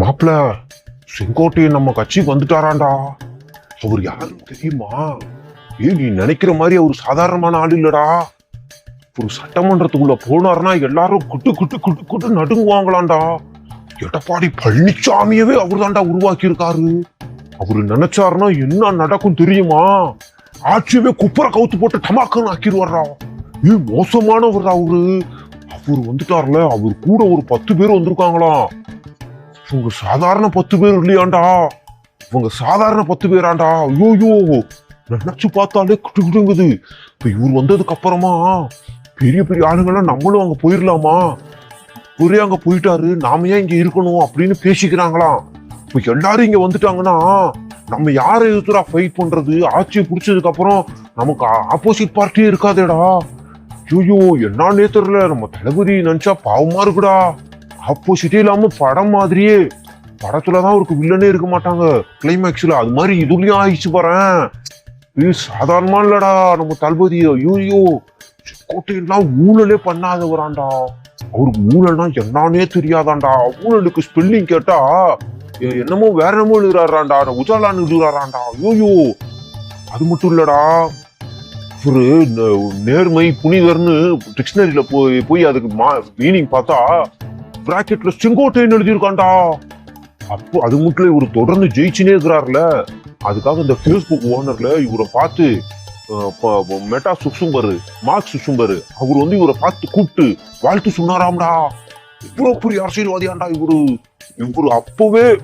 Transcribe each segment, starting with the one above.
மாப்பிள செங்கோட்டையை நம்ம கட்சிக்கு வந்துட்டாராண்டா? அவர் யாருன்னு தெரியுமா? ஏய் நீ நினைக்கிற மாதிரி அவர் சாதாரணமான ஆள் இல்லடா? ஒரு சட்டமன்றத்துக்குள்ள போனாருன்னா எல்லாரும் குட்டு குட்டு குட்டு குட்டு நடுங்குவாங்களாண்டா? எடப்பாடி பழனிசாமியவே அவர் தாண்டா உருவாக்கி இருக்காரு அவர் நினைச்சாருன்னா என்ன நடக்கும் தெரியுமா? ஆட்சியவே குப்பரை கவுத்து போட்டு டமாக்குன்னு ஆக்கிடுவாரா ஏ மோசமானவர் அவரு? அவர் வந்துட்டார்ல அவர் கூட ஒரு பத்து பேர் வந்திருக்காங்களாம். இவங்க சாதாரண பத்து பேர் இல்லையாண்டா? இவங்க சாதாரண பத்து பேராண்டா? ஐயோயோ. நினைச்சு பார்த்தாலே குட்டு குட்டுங்குது இப்போ இவர் வந்ததுக்கு அப்புறமா பெரிய பெரிய ஆளுங்கெல்லாம் நம்மளும் அங்கே போயிடலாமா ஒரே அங்கே போயிட்டாரு நாம ஏன் இங்கே இருக்கணும் அப்படின்னு பேசிக்கிறாங்களாம். இப்போ எல்லாரும் இங்கே வந்துட்டாங்கன்னா நம்ம யாரை எதிர்த்துறா ஃபைட் பண்ணுறது ஆட்சியை பிடிச்சதுக்கு அப்புறம் நமக்கு ஆப்போசிட் பார்ட்டியே இருக்காதேடா. ஐயோ என்னன்னே தெரியல நம்ம தளபதி நினச்சா பாவமாக இருக்குடா. ஆப்போசிட்டே இல்லாம படம் மாதிரியே படத்துலதான் அவருக்கு வில்லனே இருக்க மாட்டாங்க. கிளைமேக்ஸ்ல அது மாதிரி இதுலயும் ஆயிடுச்சு பாரு இது சாதாரணமா இல்லடா நம்ம தளபதி ஐயோ கோட்டையெல்லாம் ஊழலே பண்ணாதவராண்டா. அவருக்கு ஊழல்னா என்னன்னே தெரியாதாண்டா. ஊழலுக்கு ஸ்பெல்லிங் கேட்டா என்னமோ வேற என்னமோ எழுதுறாராண்டா. உஜாலான்னு எழுதுறாராண்டா. ஐயோ அது மட்டும் இல்லடா. ஒரு நேர்மை புனிதர்னு டிக்ஷனரியில போய் போய் அதுக்கு மா மீனிங் பார்த்தா பிராக்கெட்ல செங்கோட்டையன் எழுதியிருக்காண்டா அப்போ அது மட்டும் இவர் தொடர்ந்து ஜெயிச்சுனே இருக்கிறார்ல. அதுக்காக இந்த ஃபேஸ்புக் ஓனர்ல இவரை பார்த்து ப- மெட்டா சுசும்பரு மார்க் சுசும்பரு அவர் வந்து இவரை பார்த்து கூப்பிட்டு வாழ்த்து சொன்னாராம்டா. இவ்வளோ பெரிய அரசியல்வாதியாண்டா இவரு. இவரு அப்போவே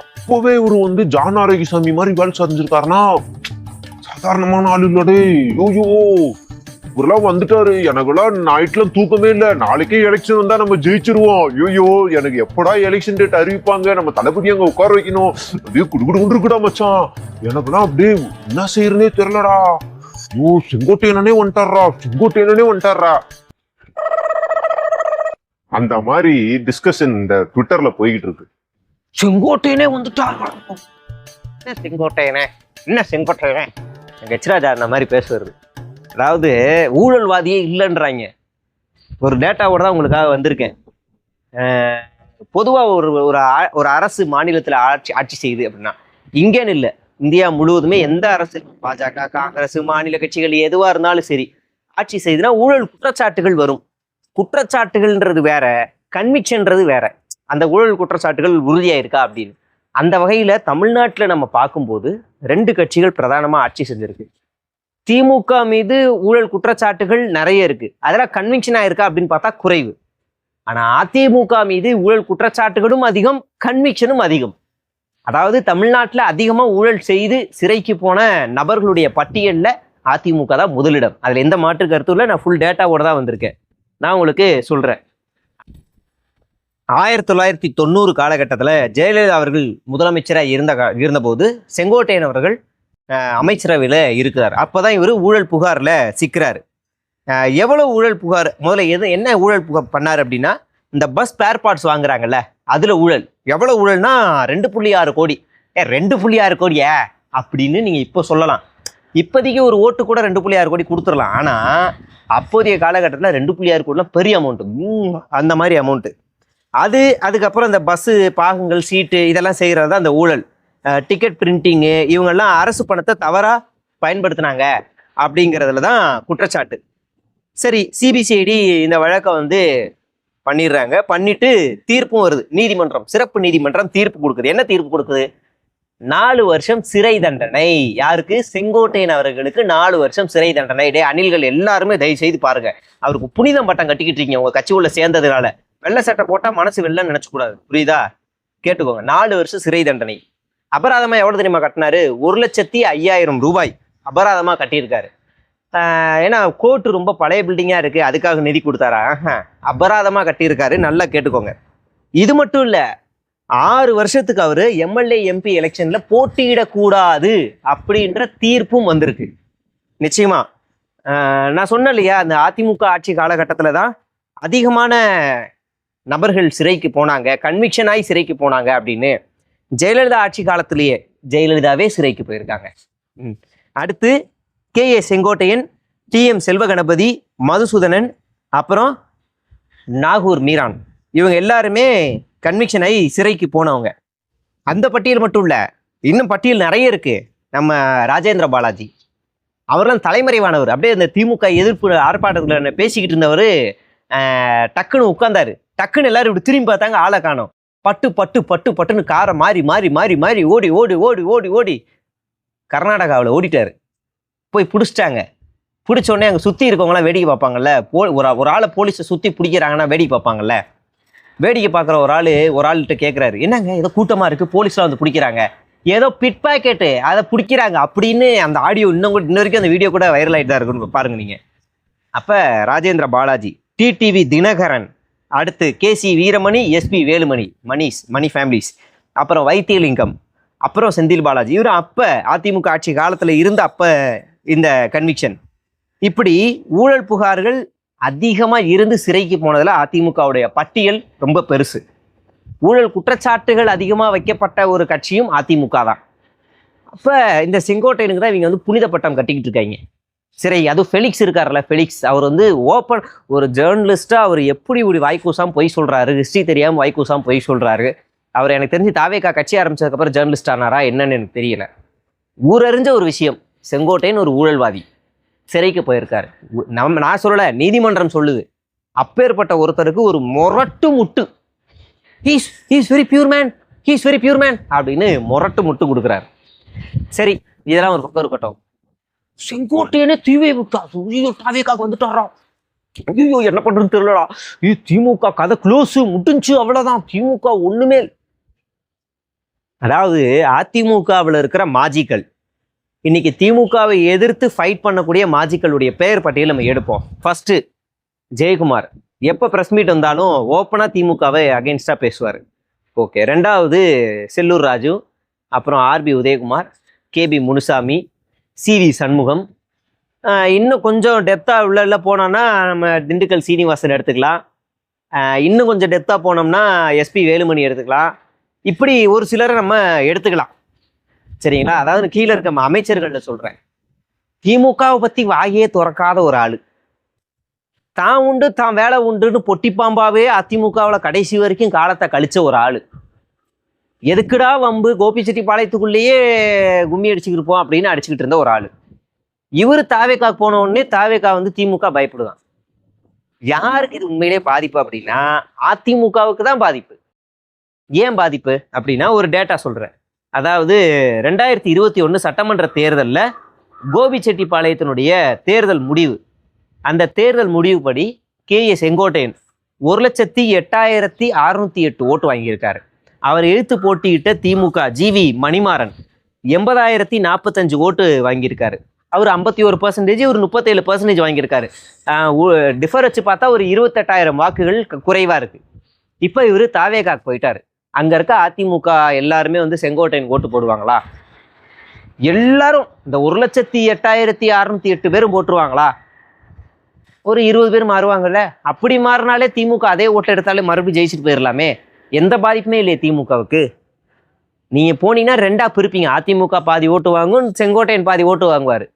அப்போவே இவரு வந்து ஜான் சாமி மாதிரி வேலை செஞ்சிருக்காருன்னா சாதாரணமான ஆள் இல்லடே. யோயோ இவரெல்லாம் வந்துட்டாரு. எனக்கெல்லாம் நைட்ல தூக்கமே இல்ல. நாளைக்கே எலெக்ஷன் வந்தா நம்ம ஜெயிச்சிருவோம். ஐயோ எனக்கு எப்படா எலெக்ஷன் டேட் அறிவிப்பாங்க? நம்ம தளபதி அங்க உட்கார வைக்கணும். அப்படியே குடுகுடு இருக்குடா மச்சான். எனக்குலாம் அப்படியே என்ன செய்யறனே தெரியலடா. ஐயோ செங்கோட்டையனே வந்துட்டாரா செங்கோட்டையனே வந்துட்டாரா அந்த மாதிரி டிஸ்கஷன் இந்த ட்விட்டர்ல போய்கிட்டு இருக்கு. செங்கோட்டையனே வந்துட்டாங்க என்ன செங்கோட்டையனே? என்ன செங்கோட்டையனே? கச்சிராஜா அந்த மாதிரி பேசுறது அதாவது ஊழல்வாதியே இல்லைன்றாங்க. ஒரு டேட்டாவோட தான் உங்களுக்காக வந்திருக்கேன். பொதுவாக ஒரு ஒரு ஒரு அரசு மாநிலத்தில் ஆட்சி ஆட்சி செய்யுது அப்படின்னா இங்கேன்னு இல்லை. இந்தியா முழுவதுமே எந்த அரசு பாஜக காங்கிரஸ் மாநில கட்சிகள் எதுவாக இருந்தாலும் சரி ஆட்சி செய்யுதுன்னா ஊழல் குற்றச்சாட்டுகள் வரும். குற்றச்சாட்டுகள்ன்றது வேற கன்விக்ஷன்றது வேற. அந்த ஊழல் குற்றச்சாட்டுகள் உறுதியாக இருக்கா அப்படின்னு. அந்த வகையில் தமிழ்நாட்டில் நம்ம பார்க்கும்போது ரெண்டு கட்சிகள் பிரதானமாக ஆட்சி செஞ்சுருக்கு. திமுக மீது ஊழல் குற்றச்சாட்டுகள் நிறைய இருக்கு. அதெல்லாம் கன்விக்ஷனாக இருக்கா அப்படின்னு பார்த்தா குறைவு. ஆனால் அதிமுக மீது ஊழல் குற்றச்சாட்டுகளும் அதிகம் கன்விக்ஷனும் அதிகம். அதாவது தமிழ்நாட்டில் அதிகமாக ஊழல் செய்து சிறைக்கு போன நபர்களுடைய பட்டியலில் அதிமுக தான் முதலிடம். அதில் எந்த மாற்று கருத்தும் இல்லை. நான் ஃபுல் டேட்டாவோட தான் வந்திருக்கேன். நான் உங்களுக்கு சொல்கிறேன் ஆயிரத்தி தொள்ளாயிரத்தி தொண்ணூறு காலகட்டத்தில் ஜெயலலிதா அவர்கள் முதலமைச்சராக இருந்த இருந்தபோது செங்கோட்டையன் அவர்கள் அமைச்சரவையில் இருக்கிறார். அப்போ தான் இவர் ஊழல் புகாரில் சிக்கிறாரு. எவ்வளோ ஊழல் புகார்? முதல்ல எது என்ன ஊழல் புகார் பண்ணார் அப்படின்னா இந்த பஸ் ஸ்பேர் பார்ட்ஸ் வாங்குறாங்கல்ல அதில் ஊழல். எவ்வளோ ஊழல்னா ரெண்டு புள்ளி ஆறு கோடி. ஏ ரெண்டு புள்ளி ஆறு கோடியா? அப்படின்னு நீங்கள் இப்போ சொல்லலாம். இப்போதைக்கு ஒரு ஓட்டு கூட ரெண்டு புள்ளி ஆறு கோடி கொடுத்துடலாம். ஆனால் அப்போதைய காலகட்டத்தில் ரெண்டு புள்ளி ஆறு கோடிலாம் பெரிய அமௌண்ட்டு அந்த மாதிரி அமௌண்ட்டு அது அதுக்கப்புறம் இந்த பஸ்ஸு பாகங்கள் சீட்டு இதெல்லாம் செய்கிறது தான் அந்த ஊழல். டிக்கெட் பிரிண்டிங்கு இவங்கெல்லாம் அரசு பணத்தை தவறாக பயன்படுத்தினாங்க அப்படிங்கிறதுல தான் குற்றச்சாட்டு. சரி சிபிசிஐடி இந்த வழக்கை வந்து பண்ணிடுறாங்க. பண்ணிட்டு தீர்ப்பும் வருது. நீதிமன்றம் சிறப்பு நீதிமன்றம் தீர்ப்பு கொடுக்குது. என்ன தீர்ப்பு கொடுக்குது? நாலு வருஷம் சிறை தண்டனை. யாருக்கு? செங்கோட்டையன் அவர்களுக்கு நாலு வருஷம் சிறை தண்டனை. டே அணில்கள் எல்லாருமே தயவு செய்து பாருங்க. அவருக்கு புனிதம் பட்டம் கட்டிக்கிட்டு இருக்கீங்க. உங்க கட்சி உள்ள சேர்ந்ததுனால. வெள்ளை சட்டை போட்டா மனசு வெள்ளன்னு நினைச்சு கூடாது. புரியுதா? கேட்டுக்கோங்க. நாலு வருஷம் சிறை தண்டனை. அபராதமாக எவ்வளோ தெரியுமா கட்டினாரு? ஒரு லட்சத்தி ஐயாயிரம் ரூபாய் அபராதமாக கட்டியிருக்காரு. ஏன்னா கோர்ட்டு ரொம்ப பழைய பில்டிங்காக இருக்குது அதுக்காக நிதி கொடுத்தாரா? அபராதமாக கட்டியிருக்காரு. நல்லா கேட்டுக்கோங்க. இது மட்டும் இல்லை ஆறு வருஷத்துக்கு அவர் எம்எல்ஏ எம்பி எலெக்ஷனில் போட்டியிடக்கூடாது அப்படின்ற தீர்ப்பும் வந்திருக்கு. நிச்சயமா. நான் சொன்னேன் இல்லையா அந்த அதிமுக ஆட்சி காலகட்டத்தில் தான் அதிகமான நபர்கள் சிறைக்கு போனாங்க கன்விக்ஷனாகி சிறைக்கு போனாங்க அப்படின்னு. ஜெயலலிதா ஆட்சி காலத்திலேயே ஜெயலலிதாவே சிறைக்கு போயிருக்காங்க. ம். அடுத்து K A Sengottaiyan T M Selvaganapathi Madhusudhanan அப்புறம் நாகூர் மீரான். இவங்க எல்லாருமே கன்விக்ஷன் ஆகி சிறைக்கு போனவங்க. அந்த பட்டியல் மட்டும் இல்லை இன்னும் பட்டியல் நிறைய இருக்குது நம்ம ராஜேந்திர பாலாஜி. அவர்லாம் தலைமறைவானவர். அப்படியே இந்த திமுக எதிர்ப்பு ஆர்ப்பாட்டத்தில் பேசிக்கிட்டு இருந்தவர் டக்குன்னு உட்காந்தாரு டக்குன்னு எல்லாரும் இப்படி திரும்பி பார்த்தாங்க ஆளை காணோம். பட்டு பட்டு பட்டு பட்டுன்னு காரை மாறி மாறி மாறி மாறி ஓடி ஓடி ஓடி ஓடி ஓடி கர்நாடகாவில் ஓடிட்டார். போய் பிடிச்சிட்டாங்க. பிடிச்ச உடனே அங்கே சுற்றி இருக்கவங்களாம் வேடிக்கை பார்ப்பாங்கல்ல? போ ஒரு ஒரு ஆளை போலீஸை சுற்றி பிடிக்கிறாங்கன்னா வேடிக்கை பார்ப்பாங்கல்ல? வேடிக்கை பார்க்குற ஒரு ஆள் ஒரு ஆள்கிட்ட கேட்குறாரு என்னங்க ஏதோ கூட்டமாக இருக்குது போலீஸ்லாம் வந்து பிடிக்கிறாங்க. ஏதோ பிட் பாக்கெட்டு அதை பிடிக்கிறாங்க அப்படின்னு அந்த ஆடியோ இன்னும் கூட இன்ன வரைக்கும் அந்த வீடியோ கூட வைரல் ஆகிட்டு தான் இருக்குன்னு பாருங்க நீங்கள் அப்போ ராஜேந்திர பாலாஜி டிடிவி தினகரன் அடுத்து KC Veeramani SP Velumani Manish Mani families. அப்புறம் வைத்தியலிங்கம் அப்புறம் செந்தில் பாலாஜி. இவர் அப்போ அதிமுக ஆட்சி காலத்தில் இருந்த அப்போ இந்த கன்விக்ஷன் இப்படி ஊழல் புகார்கள் அதிகமாக இருந்து சிறைக்கு போனதில் அதிமுகவுடைய பட்டியல் ரொம்ப பெருசு. ஊழல் குற்றச்சாட்டுகள் அதிகமாக வைக்கப்பட்ட ஒரு கட்சியும் அதிமுக தான். அப்போ இந்த செங்கோட்டையனுக்கு தான் இவங்க வந்து புனித பட்டம் கட்டிக்கிட்டு இருக்காங்க. சரி அதுவும் ஃபெலிக்ஸ் இருக்கார்ல ஃபெலிக்ஸ் அவர் வந்து ஓப்பன் ஒரு ஜேர்னலிஸ்ட்டாக அவர் எப்படி இப்படி வாய்க்கூசாம் பொய் சொல்கிறாரு ஹிஸ்ட்ரி தெரியாமல் வாய்க்கூசாம் பொய் சொல்கிறாரு அவர் எனக்கு தெரிஞ்சு தாவேக்கா கட்சி ஆரம்பிச்சதுக்கப்புறம் ஜேர்னலிஸ்ட் ஆனாரா என்னன்னு எனக்கு தெரியல. ஊரறிஞ்ச ஒரு விஷயம் செங்கோட்டையன் ஒரு ஊழல்வாதி சிறைக்கு போயிருக்காரு. நம் நம்ம நான் சொல்லலை நீதிமன்றம் சொல்லுது. அப்பேற்பட்ட ஒருத்தருக்கு ஒரு முரட்டு முட்டு. He's he's very pure man he's very pure man அப்படின்னு முரட்டு முட்டு கொடுக்குறாரு. சரி இதெல்லாம் ஒரு பக்கம் இருக்கட்டும். செங்கோட்டையனே தீவை விட்டா ஐயோ தாவேக்காக்கு வந்துட்டாரா? ஐயோ என்ன பண்றது தெரியலடா. ஐயோ திமுக கதை க்ளோஸ் முடிஞ்சு அவ்வளவுதான். திமுக ஒண்ணுமே அதாவது அதிமுகவில் இருக்கிற மாஜிக்கள். இன்னைக்கு திமுகவை எதிர்த்து ஃபைட் பண்ணக்கூடிய மாஜிக்களுடைய பெயர் பட்டியல் நம்ம எடுப்போம். ஃபர்ஸ்ட் ஜெயக்குமார். எப்போ ப்ரெஸ் மீட் வந்தாலும் ஓப்பனாக திமுகவை அகென்ஸ்டாக பேசுவார். ஓகே ரெண்டாவது செல்லூர் ராஜு. அப்புறம் RB Udhayakumar KP Munusamy. CV Shanmugam. இன்னும் கொஞ்சம் டெப்த்தாக உள்ள போனோம்னா நம்ம திண்டுக்கல் சீனிவாசன் எடுத்துக்கலாம். இன்னும் கொஞ்சம் டெப்த்தாக போனோம்னா எஸ்பி வேலுமணி எடுத்துக்கலாம். இப்படி ஒரு சிலரை நம்ம எடுத்துக்கலாம். சரிங்களா? அதாவது கீழே இருக்க ம- அமைச்சர்கள்ல சொல்கிறேன் திமுகவை பற்றி வாயே திறக்காத ஒரு ஆள். தான் உண்டு தான் வேலை உண்டுன்னு பொட்டிப்பாம்பாவே அதிமுகவில் கடைசி வரைக்கும் காலத்தை கழிச்ச ஒரு ஆள். எதுக்குடா வம்பு? கோபிச்செட்டிப்பாளையத்துக்குள்ளேயே கும்மி அடிச்சுக்கிருப்போம் இருப்போம் அப்படின்னு அடிச்சுக்கிட்டு இருந்த ஒரு ஆள். இவர் தாவேக்கா போன உடனே தாவேக்கா வந்து திமுக பயப்படுதான். யாருக்கு இது உண்மையிலே பாதிப்பு அப்படின்னா அதிமுகவுக்கு தான் பாதிப்பு. ஏன் பாதிப்பு அப்படின்னா ஒரு டேட்டா சொல்கிறேன் அதாவது ரெண்டாயிரத்தி இருபத்தி ஒன்று சட்டமன்ற தேர்தலில் கோபிச்செட்டிப்பாளையத்தினுடைய தேர்தல் முடிவு. அந்த தேர்தல் முடிவுப்படி கே ஏ செங்கோட்டையன் ஒரு லட்சத்தி எட்டாயிரத்தி அறுநூத்தி எட்டு ஓட்டு வாங்கியிருக்காரு. அவர் எழுத்து போட்டியிட்ட திமுக ஜிவி மணிமாறன் எண்பதாயிரத்தி நாற்பத்தஞ்சு ஓட்டு வாங்கியிருக்காரு. அவர் ஐம்பத்தி ஒரு பர்சன்டேஜ் ஒரு முப்பத்தேழு பர்சன்டேஜ் வாங்கியிருக்காரு. டிஃபர் வச்சு பார்த்தா ஒரு இருபத்தெட்டாயிரம் வாக்குகள் குறைவாக இருக்குது இப்போ இவர் தாவேகாக்கு போயிட்டாரு. அங்கே இருக்க அதிமுக எல்லாருமே வந்து செங்கோட்டையன் ஓட்டு போடுவாங்களா? எல்லாரும் இந்த ஒரு லட்சத்தி எட்டாயிரத்தி அறுநூத்தி எட்டு பேரும் போட்டுருவாங்களா? ஒரு இருபது பேர் மாறுவாங்கல்ல? அப்படி மாறினாலே திமுக அதே ஓட்டு எடுத்தாலே மறுபடியும் ஜெயிச்சுட்டு போயிடலாமே எந்த பாதிப்புமே இல்லையே திமுகவுக்கு. நீங்கள் போனீங்கன்னா ரெண்டாக பிரிப்பீங்க. அதிமுக பாதி ஓட்டு வாங்கும் செங்கோட்டையன் பாதி ஓட்டு வாங்குவார்.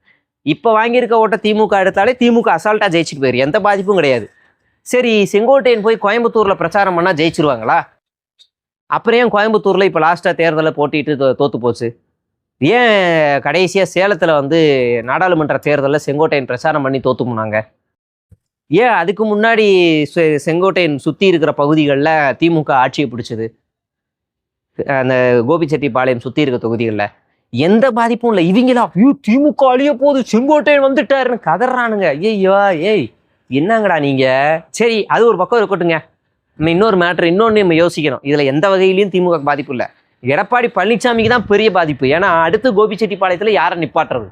இப்போ வாங்கியிருக்க ஓட்டை திமுக எடுத்தாலே திமுக அசால்ட்டாக ஜெயிச்சுட்டு போயிரு. எந்த பாதிப்பும் கிடையாது. சரி செங்கோட்டையன் போய் கோயம்புத்தூரில் பிரச்சாரம் பண்ணால் ஜெயிச்சிருவாங்களா? அப்புறம் ஏன் கோயம்புத்தூரில் இப்போ லாஸ்ட்டாக தேர்தலில் போட்டிட்டு தோ- தோத்து போச்சு? ஏன் கடைசியாக சேலத்தில் வந்து நாடாளுமன்ற தேர்தலில் செங்கோட்டையன் பிரச்சாரம் பண்ணி தோத்து போனாங்க? ஏன் அதுக்கு முன்னாடி செ- செங்கோட்டையன் சுற்றி இருக்கிற பகுதிகளில் திமுக ஆட்சியை பிடிச்சது? அந்த கோபிச்செட்டிப்பாளையம் சுற்றி இருக்க தொகுதிகளில். எந்த பாதிப்பும் இல்லை. இவங்களா ஐயோ திமுக அழிய போது செங்கோட்டையன் வந்துட்டாருன்னு கதறானுங்க. ஐயோ ஏய் என்னங்கடா நீங்கள் சரி அது ஒரு பக்கம் இருக்கட்டுங்க. நம்ம இன்னொரு மேட்ரு இன்னொன்று நம்ம யோசிக்கணும். இதில் எந்த வகையிலையும் திமுக பாதிப்பு இல்லை. எடப்பாடி பழனிசாமிக்கு தான் பெரிய பாதிப்பு. ஏன்னா அடுத்து கோபிச்செட்டிப்பாளையத்தில் யாரை நிப்பாட்டுறது?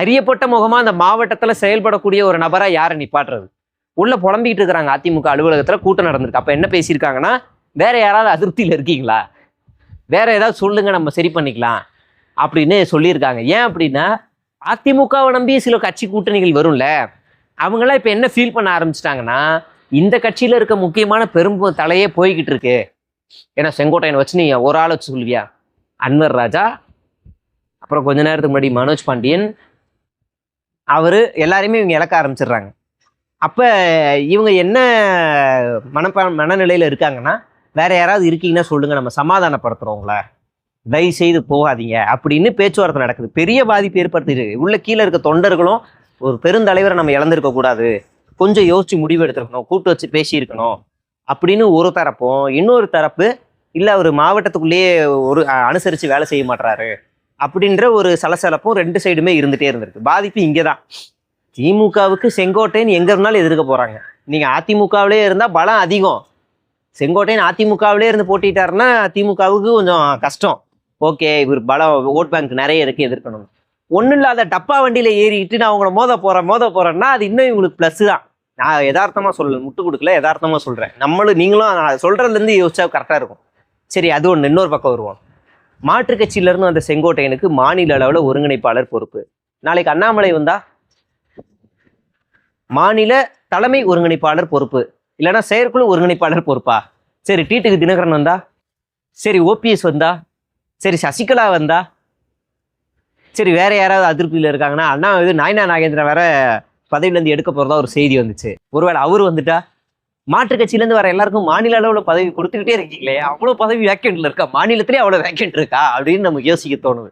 அறியப்பட்ட முகமா அந்த மாவட்டத்துல செயல்படக்கூடிய ஒரு நபரா யாரை நிப்பாட்டுறது உள்ள புலம்பிக்கிட்டு இருக்கிறாங்க அதிமுக அலுவலகத்துல கூட்டம் நடந்திருக்கு. அப்ப என்ன பேசியிருக்காங்கன்னா வேற யாராவது அதிருப்தியில இருக்கீங்களா? வேற ஏதாவது சொல்லுங்க நம்ம சரி பண்ணிக்கலாம் அப்படின்னு சொல்லியிருக்காங்க. ஏன் அப்படின்னா அதிமுகவை நம்பி சில கட்சி கூட்டணிகள் வரும்ல அவங்களாம் இப்போ என்ன ஃபீல் பண்ண ஆரம்பிச்சிட்டாங்கன்னா இந்த கட்சியில் இருக்க முக்கியமான பெரும் தலையே போய்கிட்டு இருக்கு. ஏன்னா செங்கோட்டையனை வச்சு நீ ஒரு ஆள் வச்சு சொல்லுவியா? அன்வர் ராஜா அப்புறம் கொஞ்ச நேரத்துக்கு முன்னாடி மனோஜ் பாண்டியன் அவர் எல்லாரையுமே இவங்க இழக்க ஆரம்பிச்சிடுறாங்க. அப்போ இவங்க என்ன மனப்ப மனநிலையில் இருக்காங்கன்னா வேற யாராவது இருக்கீங்கன்னா சொல்லுங்கள் நம்ம சமாதானப்படுத்துறோங்கள தயவு செய்து போகாதீங்க. அப்படின்னு பேச்சுவார்த்தை நடக்குது. பெரிய பாதிப்பு ஏற்படுத்திடு உள்ள கீழே இருக்க தொண்டர்களும் ஒரு பெருந்தலைவரை நம்ம இழந்திருக்க கூடாது. கொஞ்சம் யோசிச்சு முடிவு எடுத்திருக்கணும். கூட்டு வச்சு பேசியிருக்கணும். அப்படின்னு ஒரு தரப்பும் இன்னொரு தரப்பு இல்லை அவர் மாவட்டத்துக்குள்ளேயே ஒரு அனுசரித்து வேலை செய்ய மாட்றாரு. அப்படின்ற ஒரு சலசலப்பும் ரெண்டு சைடுமே இருந்துகிட்டே இருந்திருக்கு. பாதிப்பு இங்கே தான் திமுகவுக்கு செங்கோட்டையன் எங்கே இருந்தாலும் எதிர்க்க போகிறாங்க நீங்கள் அதிமுகவிலே இருந்தால் பலம் அதிகம். செங்கோட்டையன் அதிமுகவிலே இருந்து போட்டிட்டாருன்னா திமுகவுக்கு கொஞ்சம் கஷ்டம். ஓகே இவர் பலம் ஓட் பேங்க் நிறைய இருக்குது எதிர்க்கணும். ஒன்றும் இல்லாத டப்பா வண்டியில் ஏறிக்கிட்டு நான் அவங்கள மோத போகிறேன் மோத போகிறேன்னா அது இன்னும் இவங்களுக்கு ப்ளஸ் தான். நான் யதார்த்தமாக சொல்ல முட்டு கொடுக்கல யதார்த்தமாக சொல்கிறேன் நம்மளும் நீங்களும் நான் சொல்கிறதுலேருந்து யோசிச்சா கரெக்டாக இருக்கும். சரி அது ஒன்று இன்னொரு பக்கம் வருவோம். மாற்றுக் கட்சியிலேருந்து வந்த செங்கோட்டையனுக்கு மாநில அளவில் ஒருங்கிணைப்பாளர் பொறுப்பு. நாளைக்கு அண்ணாமலை வந்தா மாநில தலைமை ஒருங்கிணைப்பாளர் பொறுப்பு. இல்லைன்னா செயற்குழு ஒருங்கிணைப்பாளர் பொறுப்பா? சரி டீட்டுக்கு தினகரன் வந்தா? சரி ஓபிஎஸ் வந்தா? சரி சசிகலா வந்தா? சரி வேற யாராவது அதிருப்தியில் இருக்காங்கன்னா அண்ணா இது நாயனா நாகேந்திரன் வேற பதவியிலேருந்து எடுக்க போகிறதா ஒரு செய்தி வந்துச்சு. ஒருவேளை அவர் வந்துட்டா? மாற்றுக் கட்சியிலேருந்து வர எல்லாருக்கும் மாநில அளவில் பதவி கொடுத்துக்கிட்டே இருக்கீங்களே அவ்வளோ பதவி வேக்கெண்ட்ல இருக்கா? மாநிலத்திலே அவ்வளோ வேக்கெண்ட் இருக்கா? அப்படின்னு நமக்கு யோசிக்க தோணுது.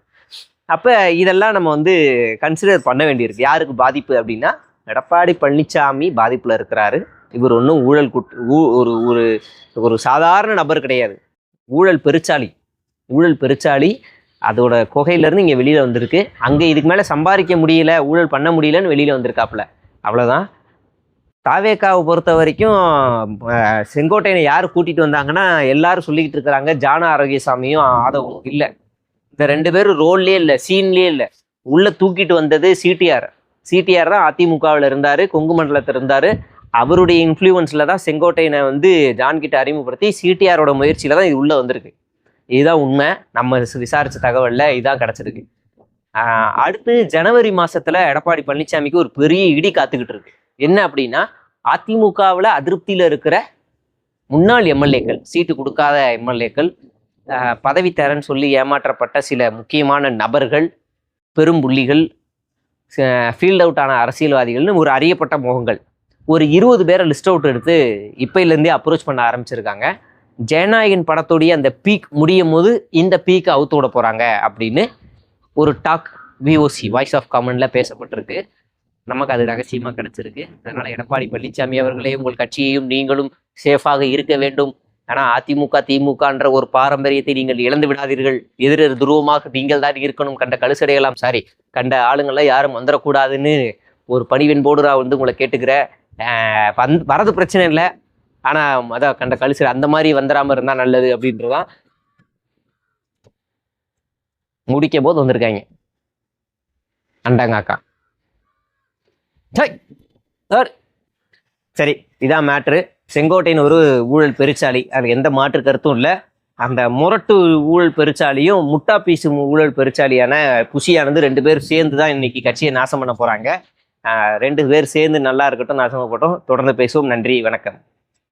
அப்போ இதெல்லாம் நம்ம வந்து கன்சிடர் பண்ண வேண்டியிருக்கு. யாருக்கு பாதிப்பு அப்படின்னா எடப்பாடி பழனிசாமி பாதிப்பில் இருக்கிறாரு. இவர் ஒன்றும் ஊழல் குட் ஊ- ஒரு ஒரு ஒரு சாதாரண நபர் கிடையாது. ஊழல் பெருச்சாளி. ஊழல் பெருச்சாளி அதோட குகையிலேருந்து இங்கே வெளியில் வந்திருக்கு. அங்கே இதுக்கு மேலே சம்பாதிக்க முடியல ஊழல் பண்ண முடியலன்னு வெளியில் வந்திருக்காப்புல. அவ்வளோதான் தாவேக்காவை பொறுத்த வரைக்கும் செங்கோட்டையனை யார் கூட்டிகிட்டு வந்தாங்கன்னா எல்லாரும் சொல்லிக்கிட்டு இருக்கிறாங்க. ஜான ஆரோக்கியசாமியும் ஆதவும் இல்லை. இந்த ரெண்டு பேரும் ரோல்லே இல்லை சீன்லேயே இல்லை. உள்ளே தூக்கிட்டு வந்தது சிடிஆர். சிடிஆர் தான் அதிமுகவில் இருந்தார் கொங்கு மண்டலத்தில் இருந்தார். அவருடைய இன்ஃப்ளூயன்ஸில் தான் செங்கோட்டையனை வந்து ஜான்கிட்ட அறிமுகப்படுத்தி சிடிஆரோட முயற்சியில் தான் இது உள்ளே வந்திருக்கு. இதுதான் உண்மை. நம்ம விசாரித்த தகவலில் இதுதான் கிடச்சிருக்கு. அடுத்து ஜனவரி மாதத்தில் எடப்பாடி பழனிசாமிக்கு ஒரு பெரிய இடி காத்துக்கிட்டு இருக்கு. என்ன அப்படின்னா அதிமுகவில் அதிருப்தியில் இருக்கிற முன்னாள் எம்எல்ஏக்கள் சீட்டு கொடுக்காத எம்எல்ஏக்கள் பதவி தரேன்னு சொல்லி ஏமாற்றப்பட்ட சில முக்கியமான நபர்கள் பெரும்புள்ளிகள் ஃபீல்ட் அவுட் ஆன அரசியல்வாதிகள்னு ஒரு அறியப்பட்ட முகங்கள். ஒரு இருபது பேரை லிஸ்ட் அவுட் எடுத்து இப்பையிலேருந்தே அப்ரோச் பண்ண ஆரம்பிச்சிருக்காங்க. ஜனநாயகன் படத்துடைய அந்த பீக் முடியும் போது இந்த பீக்கை அவுத்து விட போகிறாங்க அப்படின்னு ஒரு டாக் விஓசி வாய்ஸ் ஆஃப் காமனில் பேசப்பட்டிருக்கு. நமக்கு அது ரகசியமாக கிடைச்சிருக்கு. அதனால எடப்பாடி பழனிசாமி அவர்களே உங்கள் கட்சியையும் நீங்களும் சேஃபாக இருக்க வேண்டும். ஆனால் அதிமுக திமுகன்ற ஒரு பாரம்பரியத்தை நீங்கள் இழந்து விடாதீர்கள். எதிரர் துருவமாக நீங்கள் தான் இருக்கணும். கண்ட கழுசடையெல்லாம் சாரி கண்ட ஆளுங்கள்லாம் யாரும் வந்துடக்கூடாதுன்னு ஒரு பணிவென்போடு நான் வந்து உங்களை கேட்டுக்கிறேன் வந் வரது பிரச்சனை இல்லை. ஆனால் அதான் கண்ட கழுசடை அந்த மாதிரி வந்துடாம இருந்தால் நல்லது அப்படின்றதான் முடிக்க போது வந்திருக்காங்க. அண்டாங்க அக்கா. சார். சரி இதான் மேட்ரு செங்கோட்டையின் ஒரு ஊழல் பெருச்சாளி. அது எந்த மாற்று கருத்தும் இல்லை. அந்த முரட்டு ஊழல் பெருச்சாலியும் முட்டா பீசு ஊழல் பெருச்சாலியான புஷியானது ரெண்டு பேரும் சேர்ந்து தான் இன்னைக்கு கட்சியை நாசம் பண்ண போகிறாங்க ரெண்டு பேர் சேர்ந்து நல்லா இருக்கட்டும் நாசமாக போட்டோம் தொடர்ந்து பேசுவோம். நன்றி வணக்கம்.